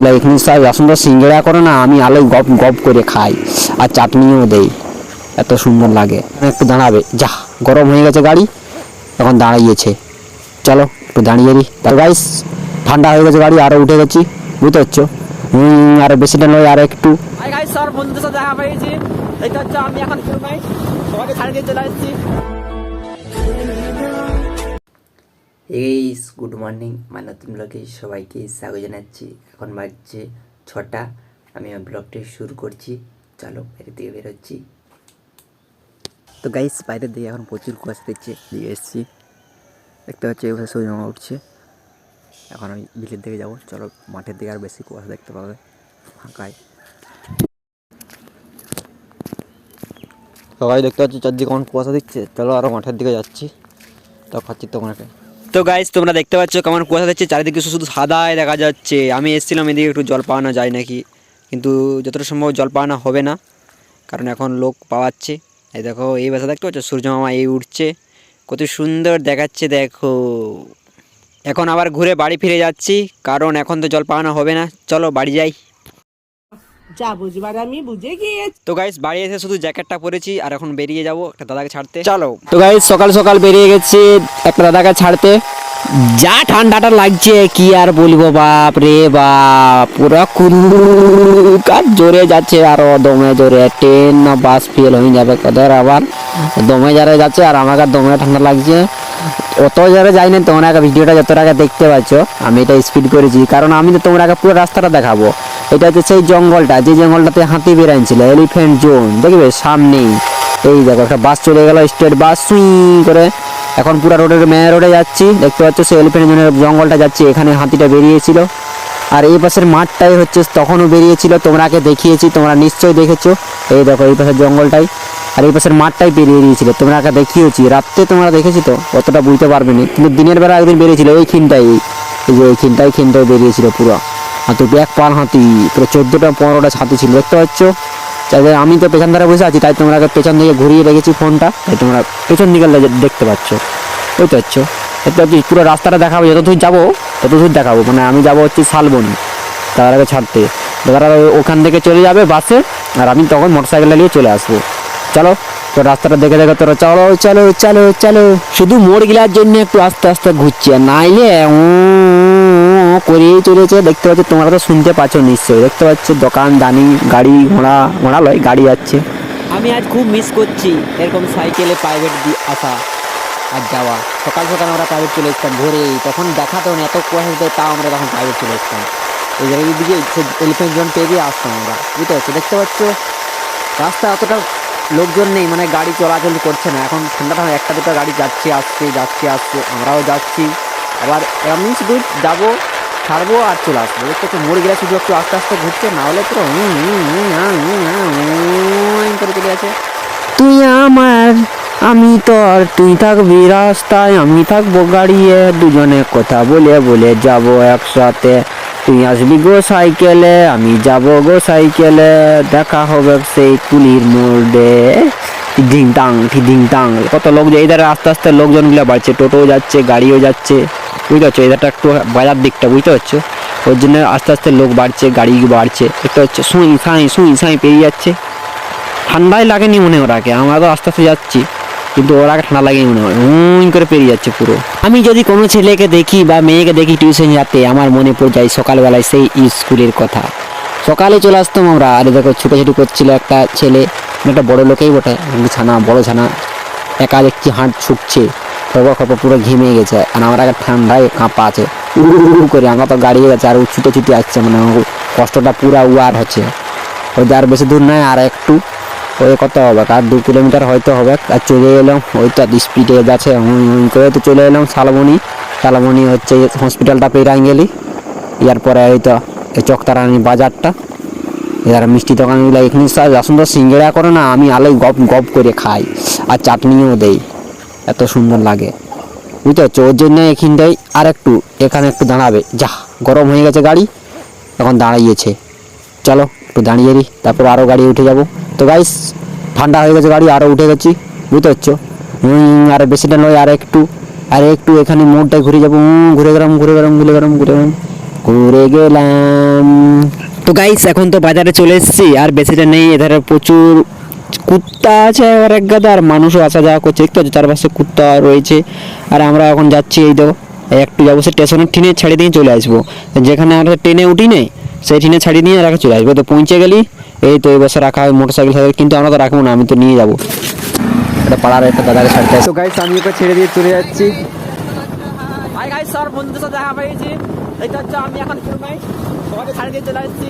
এখানে সব সুন্দর সিঙ্গড়া করে না, আমি আলোয় গপ গপ করে খাই আর চাটনিও দেই। এত সুন্দর লাগে। একটু দাঁড়াবে। যা, গরম হয়ে গেছে গাড়ি, এখন দাঁড়িয়েছে। চলো, একটু দাঁড়িয়ে দিই। তার গাইস ঠান্ডা হয়ে গেছে গাড়ি আরও উঠে গেছি, বুঝতে পারছ? হুম, আর বেশিটা নয় আর একটু। দেখা দেখতে হচ্ছে আমি এখন সবাইকে ছাড়িয়ে চলে আসছি। এইস গুড মর্নিং মানে নতুন ব্লগে সবাইকে স্বাগত জানাচ্ছি। এখন বাজছে ছটা, আমি আমার ব্লগটি শুরু করছি। চলো বাইরে দিকে বেরোচ্ছি। তো গাইস বাইরের দিকে এখন প্রচুর কুয়াশা দিচ্ছে দিয়ে এসেছি। দেখতে পাচ্ছি এভাবে সূর্য উঠছে। এখন আমি বিলের দিকে যাব। চলো মাঠের দিকে আর বেশি কুয়াশা দেখতে পাবে, ফাঁকায়। সবাই দেখতে পাচ্ছি চারদিকে কেমন কুয়াশা দিচ্ছে চলো আরও মাঠের দিকে যাচ্ছি। তো খাচ্ছি তোমাকে। তো গাইজ তোমরা দেখতে পাচ্ছ কেমন কুয়াশা দিচ্ছে? চারিদিকে শুধু সাদাই দেখা যাচ্ছে। আমি এসেছিলাম এদিকে একটু জল পাওয়ানো যায় নাকি? কিন্তু যতটা সম্ভব জল পাওয়ানো হবে না, কারণ এখন লোক পাওয়াচ্ছে। এই দেখো, এই বাসা দেখতে পাচ্ছ? সূর্য মামা এই উঠছে। কত সুন্দর দেখাচ্ছে, দেখো। এখন আবার ঘুরে বাড়ি ফিরে যাচ্ছি, কারণ এখন তো জল পাওয়ানো হবে না। চলো বাড়ি যাই। যা বুঝবার আমি বুঝে গিয়েছি। তো গাইস বাড়ি এসে শুধু জ্যাকেটটা পরেছি আর এখন বেরিয়ে যাব একটা দাদাকে ছাড়তে। চলো। তো গাইস সকাল সকাল বেরিয়ে গেছি একটা দাদাকে ছাড়তে। যা ঠান্ডাটা লাগছে কি আর বলব বাপ রে বাপ। পুরো কুলকার জোরে যাচ্ছে আর দমে জোরে ট্রেন না বাস ফেল হয়ে যাবে কদের আবার দমে যারা যাচ্ছে আর আমাকে দমে ঠান্ডা লাগছে অত জোরে যাই না তোমরা আগে ভিডিওটা যত আগে দেখতে পাচ্ছ আমি এটা স্পিড করেছি কারণ আমি তো তোমরা আগে পুরো রাস্তাটা দেখাবো এটা হচ্ছে সেই জঙ্গলটা, যে জঙ্গলটাতে হাতি বেরাইছিল এলিফ্যান্ট জোন দেখবে সামনেই এই দেখো, একটা বাস চলে গেল, স্টেট বাস, সুই করে। এখন পুরো রোডের মেয়ে রোডে যাচ্ছি, দেখতে পাচ্ছ সেই এলিফ্যান্ট জোনের জঙ্গলটা যাচ্ছি, এখানে হাতিটা বেরিয়েছিল। আর এই পাশের মাঠটাই হচ্ছে, তখনও বেরিয়েছিল তোমরা আগে দেখিয়েছি, তোমরা নিশ্চয়ই দেখেছ। এই দেখো, এই পাশের জঙ্গলটাই। আর এই পাশের মাঠটাই বেরিয়ে দিয়েছিল তোমরা আগে দেখিয়েছি। রাত্রে তোমরা দেখেছি তো? অতটা বুঝতে পারবে না। কিন্তু দিনের বেলা একদিন বেরিয়েছিল, এই খিনটাই। এই যে এই খিনটাই খিনটাই বেরিয়েছিল পুরো। হাতি ব্যাগ পাল হাতি, পুরো চোদ্দোটা পনেরোটা হাতি ছিল, দেখতে পাচ্ছ? তাহলে আমি তো পেছন ধারে বসে আছি, তাই তোমরা পেছন দিকে ঘুরিয়ে রেখেছি ফোনটা, তাই তোমরা পেছন দিকে দেখতে পাচ্ছ। বুঝতে পারছ? দেখতে পাচ্ছি, পুরো রাস্তাটা দেখাবো, যতদূর যাব তত দূর দেখাবো। মানে আমি যাব হচ্ছে শালবনি আগে ছাড়তে। তারা ওখান থেকে চলে যাবে বাসে, আর আমি তখন মোটর সাইকেল নিয়ে চলে আসব। চলো, তো রাস্তাটা দেখে দেখে তোরা, চলো চলো চলো চলো। শুধু মোড় গিলার জন্য একটু আস্তে আস্তে ঘুরছে নাইলে উম করেই চলেছে। দেখতে পাচ্ছ, তোমরা তো শুনতে পাচ্ছ নিশ্চয়ই। দেখতে পাচ্ছ, দোকান, দানি, গাড়ি, ঘোড়া ঘোড়া লয় গাড়ি যাচ্ছে। আমি আজ খুব মিস করছি এরকম সাইকেলে প্রাইভেট আসা আর যাওয়া। সকাল সকাল আমরা প্রাইভেট চলে এসতাম ভোরে। তখন দেখাতো না এত কুয়াশা দিত তাও আমরা তখন প্রাইভেট চলে এসতাম এই জায়গায় দিকে এলিফেন্ট জোন পেরিয়ে আসতাম আমরা, বুঝতে পারছ? দেখতে পাচ্ছ, রাস্তা অতটা লোকজন নেই মানে গাড়ি চলাচল করছে না। এখন ঠান্ডা ঠান্ডা একটা দুটো গাড়ি যাচ্ছে, আসছে যাচ্ছে, আসছে, আমরাও যাচ্ছি। আবার এমনি শুধু যাব। ছাড়বো আর চলে আসব। পাচ্ছ মোড় গেলে শুধু একটু আস্তে আস্তে ঘুরছে, না হলে পুরো করে চলে আছে তুই আমার, আমি তোর তুই থাকবি রাস্তায়, আমি থাকব গাড়িয়ে, দুজনে কথা বলে বলে যাব একসাথে। তুই আসবি গো সাইকেলে, আমি যাব গো সাইকেলে, দেখা হবে সেই কুলির মোড়ে। ঢিং টাং ঢিং টাং। কত লোক যে এধারে আস্তে আস্তে লোকজনগুলো বাড়ছে, টোটোও যাচ্ছে, গাড়িও যাচ্ছে। বুঝতে পারছ? এধারটা একটু বাজার দিকটা, বুঝতে পারছ? ওর জন্য আস্তে আস্তে লোক বাড়ছে, গাড়ি বাড়ছে, দেখতে পাচ্ছ? সুই, সাই সুই, সাই পেরিয়ে যাচ্ছে। ঠান্ডাই লাগেনি মনে ওরাকে আমরা তো আস্তে আস্তে যাচ্ছি, কিন্তু ওরাকে ঠান্ডা লাগেনি মনে হয়, উই করে পেরিয়ে যাচ্ছে পুরো। আমি যদি কোনো ছেলেকে দেখি বা মেয়েকে দেখি টিউশন যাতে, আমার মনে পড়ে যায় সকালবেলায় সেই স্কুলের কথা। সকালে চলে আসতাম আমরা, আরে দেখো ছুটোছুটি করছিল একটা ছেলে, একটা বড় লোকেই বটে, ছানা, বড় ছানা। একা দেখছি হাঁট ছুটছে। খবর খবর পুরো ঘেমে গেছে। আর আমার একটা ঠান্ডায় কাঁপা আছে। করে আমরা তো গাড়ি গেছে আর ছুটে ছুটে আসছে মানে কষ্টটা পুরা উয়ার হচ্ছে। ওই আর বেশি দূর নয়, আর একটু। ওই কত হবে? আর দু কিলোমিটার হয়তো হবে। আর চলে এলাম, ওই তো স্পিডে হুম হুম করে তো চলে এলাম শালবনি। শালবনি হচ্ছে হসপিটালটা পেরাই গেলি ইয়ার পরে ওই তো এই চকতারানি বাজারটা। এবার মিষ্টি দোকানগুলো এখানে সব সুন্দর সিঙ্গড়া করে না, আমি আলোয় গপ গপ করে খাই। আর চাটনিও দেই। এত সুন্দর লাগে। বুঝতে পারছ? ওর জন্য এখানটাই আর একটু এখানে একটু দাঁড়াবে। যা, গরম হয়ে গেছে গাড়ি। এখন দাঁড়িয়েছে। চলো, একটু দাঁড়িয়ে দিই তারপর আরও গাড়ি উঠে যাব। তো গাইস ঠান্ডা হয়ে গেছে গাড়ি আরও উঠে গেছি। বুঝতে পারছ? আর বেশিটা নয়, আর একটু। আর একটু এখানে মোড়টায় ঘুরে যাব। ঘুরে গেলাম ঘুরে গেলাম ঘুরে গেলাম ঘুরে গেলাম। ঘুরে গেলাম। তো গাইস এখন তো বাজারে চলে এসেছি, আর বেশিটা নেই। এধারে প্রচুর কুত্তা আছে আর এক গাদা, আর মানুষও আসা যাওয়া করছে। দেখতে পাচ্ছ চারপাশে কুত্তা রয়েছে। আর আমরা এখন যাচ্ছি এই দেখো, একটু যাব সে স্টেশনের ট্রেনে ছাড়িয়ে দিয়ে চলে আসব। যেখানে আমরা ট্রেনে উঠি নেই, সেই ট্রেনে ছাড়িয়ে নিয়ে রাখা চলে আসব। তো পৌঁছে গেলি, এই তো এই বছর রাখা হয় মোটর সাইকেল সাইকেল কিন্তু আমরা তো রাখব না, আমি তো নিয়ে যাব। এটা পাড়ার একটা দাদাকে ছাড়তে তো গাইস আমি ছেড়ে দিয়ে চলে যাচ্ছি। হাই গাইস স্যার বন্ধুদের সাথে দেখা পেয়েছি। এটা হচ্ছে আমি এখন ফিল্মে সবাইকে ছাড়িয়ে দিয়ে চলে আসছি।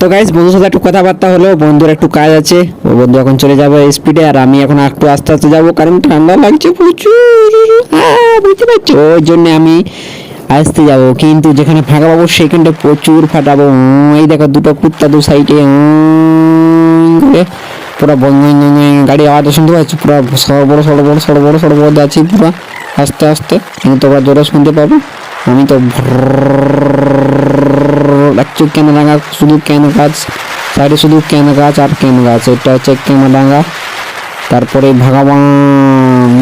তো গাইস বন্ধুর সাথে একটু কথাবার্তা হলো, বন্ধুর একটু কাজ আছে ও বন্ধু এখন চলে যাবে স্পিডে আর আমি এখন একটু আস্তে আস্তে যাব, কারণ ঠান্ডা লাগছে প্রচুর। বুঝতে পারছ? ওই জন্য আমি আসতে যাব, কিন্তু যেখানে ফাঁকা পাবো সেখানটা প্রচুর ফাটাবো। এই দেখো, দুটো কুত্তা দু সাইডে করে পুরো বং বং বং বং গাড়ি আওয়াজ শুনতে পাচ্ছি? পুরো সড় বড় সড় বড় সড় বড় সড় বড় যাচ্ছি পুরো। আস্তে আস্তে কিন্তু তোমরা জোরে শুনতে পাবে আমি তো লাগছে কেন ডাঙ্গা শুধু কেন গাছ সাইডে শুধু কেন গাছ আর কেন গাছ এটা হচ্ছে কেন ডাঙ্গা তারপরে ভাগাবান,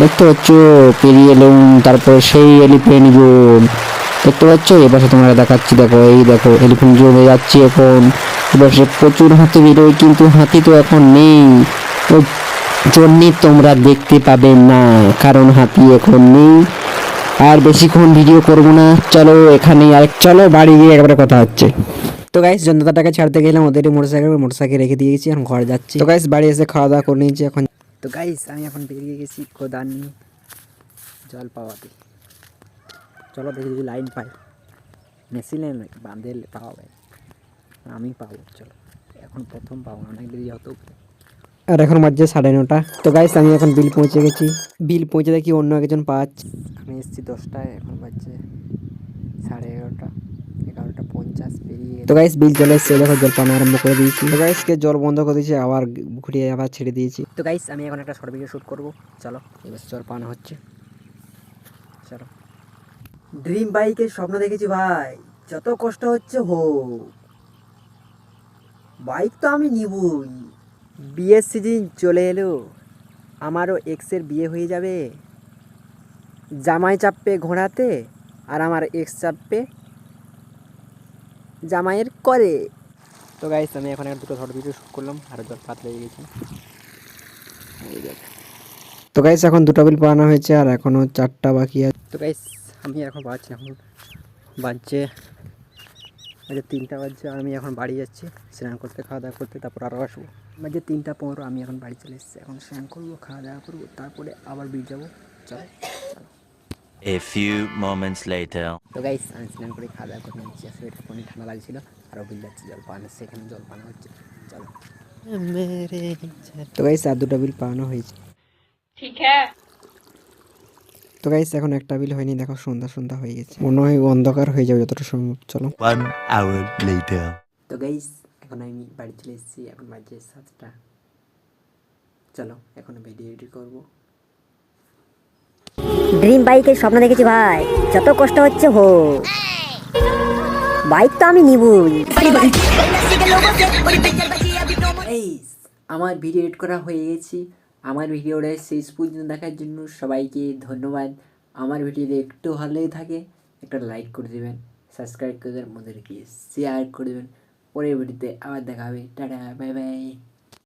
দেখতে পাচ্ছ? পেরিয়ে এলুম, তারপরে সেই এলিফেন্ট জোন দেখতে পাচ্ছ? এবার তোমরা দেখাচ্ছি, দেখো, এই দেখো এলিফেন্ট জোনে যাচ্ছি এখন। এবার সে প্রচুর হাতি বেরোয়, কিন্তু হাতি তো এখন নেই। জন্যে তোমরা দেখতে পাবে না কারণ হাতি এখন নেই। আর বেশিক্ষণ ভিডিও করব না চলো এখানেই আর চলো বাড়ি গিয়ে একবারে কথা হচ্ছে। তো গাইস জনতাটাকে ছাড়তে গেলাম ওদের মোটরসাইকেল মোটরসাইকেল রেখে দিয়ে দিয়েছি এখন ঘরে যাচ্ছি। তো গাইস বাড়ি এসে খাওয়া দাওয়া করে নিয়েছি এখন তো গাইস আমি এখন বেরিয়ে গেছি নিয়ে জল পাওয়াতে। চলো দেখি যদি লাইন পাই। মেশিনে নাকি বাঁধে পাওয়া যায়। আমি পাবো চলো। এখন প্রথম পাবো অনেক দেরি হতো আর এখন বাজছে সাড়ে নটা। তো গাইস আমি এখন বিল পৌঁছে গেছি। বিল পৌঁছে দেখি অন্য একজন পাঁচ আমি এসেছি দশটায় এখন বাজছে সাড়ে এগারোটা এগারোটা পঞ্চাশ পেরিয়ে তো গাইস বিল চলে এসছে দেখো জল পানো আরম্ভ করে দিয়েছি। তো গাইসকে জল বন্ধ করে দিয়েছি আবার ঘুরিয়ে আবার ছেড়ে দিয়েছি। তো গাইস আমি এখন একটা শর্ট ভিডিও শ্যুট করব। চলো এবার জল পানো হচ্ছে। চলো। ড্রিম বাইকের স্বপ্ন দেখেছি ভাই। যত কষ্ট হচ্ছে হোক। বাইক তো আমি নিবই। বিয়ের সিজন চলে এলো। আমারও এক্সের বিয়ে হয়ে যাবে। জামাই চাপবে ঘোড়াতে আর আমার এক্স চাপবে জামাইয়ের করে। তো গাইস আমি এখন একটা দুটো শর্ট ভিডিও শ্যুট করলাম আর জল পাত লেগে গেছে। তো গাইস এখন দুটো বিল পাওয়ানো হয়েছে আর এখনও চারটা বাকি আছে। তো গাইস আমি এখন বাজছে এখন বাজছে বাজে তিনটা বাজছে আর আমি এখন বাড়ি যাচ্ছি স্নান করতে খাওয়া দাওয়া করতে তারপর আরও আসব। বাজে তিনটা পনেরো আমি এখন বাড়ি চলে এসেছি। এখন স্নান করব খাওয়া দাওয়া করব তারপরে আবার বেরিয়ে যাব। চলো A few moments later. তো গাইস আমি স্নান করে খাওয়া দাওয়া করে নিচ্ছি। আসলে এটা ফোনে ঠান্ডা লাগছিল আরও বিল যাচ্ছে জল পান সেখানে জল পান হচ্ছে। চলো। তো গাইস আর দুটো বিল পাওয়ানো হয়েছে। ঠিক হ্যাঁ। তো গাইস এখন একটা বিল হয়নি দেখো সন্ধ্যা সন্ধ্যা হয়ে গেছে। মনে হয় অন্ধকার হয়ে যাবে যতটা সম্ভব। চলো। তো গাইস এখন আমি বাড়ি চলে এসেছি এখন বাজে সাতটা। চলো এখন ভিডিও এডিট করব। ড্রিম বাইকের স্বপ্ন দেখেছি ভাই যত কষ্ট হচ্ছে হো। বাইক তো আমি নিবই। গাইস আমার ভিডিও এডিট করা হয়ে গেছে। আমার ভিডিওটা শেষ পর্যন্ত দেখার জন্য সবাইকে ধন্যবাদ। আমার ভিডিওতে একটু ভালোই থাকে একটা লাইক করে দেবেন সাবস্ক্রাইব করে দেবেন মধ্যে রেখে শেয়ার করে দেবেন। পরের ভিডিওতে আবার দেখা হবে। Tata bye bye